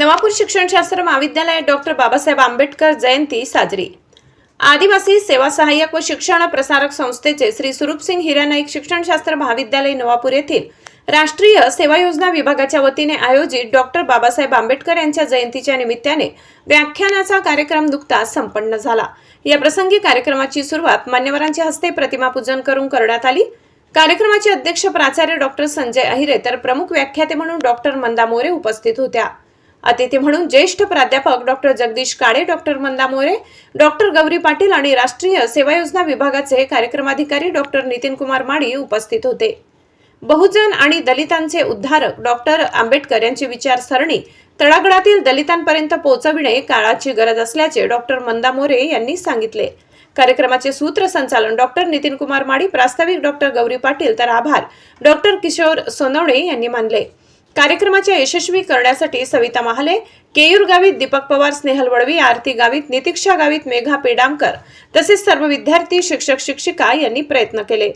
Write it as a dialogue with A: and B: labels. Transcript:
A: नवापूर शिक्षणशास्त्र महाविद्यालयात डॉक्टर बाबासाहेब आंबेडकर जयंती साजरी. आदिवासी सेवा सहाय्यक व शिक्षण प्रसारक संस्थेचे श्री स्वरूपसिंग हिरानाईक शिक्षणशास्त्र महाविद्यालय नवापूर येथील राष्ट्रीय सेवा योजना विभागाच्या वतीने आयोजित डॉक्टर बाबासाहेब आंबेडकर यांच्या जयंतीच्या निमित्ताने व्याख्यानाचा कार्यक्रम नुकताच संपन्न झाला. या प्रसंगी कार्यक्रमाची सुरुवात मान्यवरांच्या हस्ते प्रतिमापूजन करून करण्यात आली. कार्यक्रमाचे अध्यक्ष प्राचार्य डॉक्टर संजय अहिरे तर प्रमुख व्याख्याते म्हणून डॉक्टर मंदा मोरे उपस्थित होत्या. अतिथी म्हणून ज्येष्ठ प्राध्यापक doctor Jagdish Kale doctor Manda More doctor Gauri Patil आणि राष्ट्रीय सेवा योजना विभागाचे कार्यक्रमाधिकारी डॉक्टर नितीन कुमार माडी उपस्थित होते. बहुजन आणि दलितांचे उद्धारक डॉक्टर आंबेडकर यांची विचारसरणी तळागळातील दलितांपर्यंत पोहोचविणे काळाची गरज असल्याचे डॉक्टर मंदा मोरे यांनी सांगितले. कार्यक्रमाचे सूत्रसंचालन डॉक्टर नितीन कुमार माडी प्रास्ताविक डॉक्टर गौरी पाटील तर आभार डॉक्टर किशोर सोनवणे यांनी मानले. कार्यक्रमाच्या यशस्वी करण्यासाठी सविता महाले केयूर गावित दीपक पवार स्नेहल वडवी आरती गावित नितीक्षा गावित मेघा पेडामकर तसेच सर्व विद्यार्थी शिक्षक शिक्षिका यांनी प्रयत्न केले.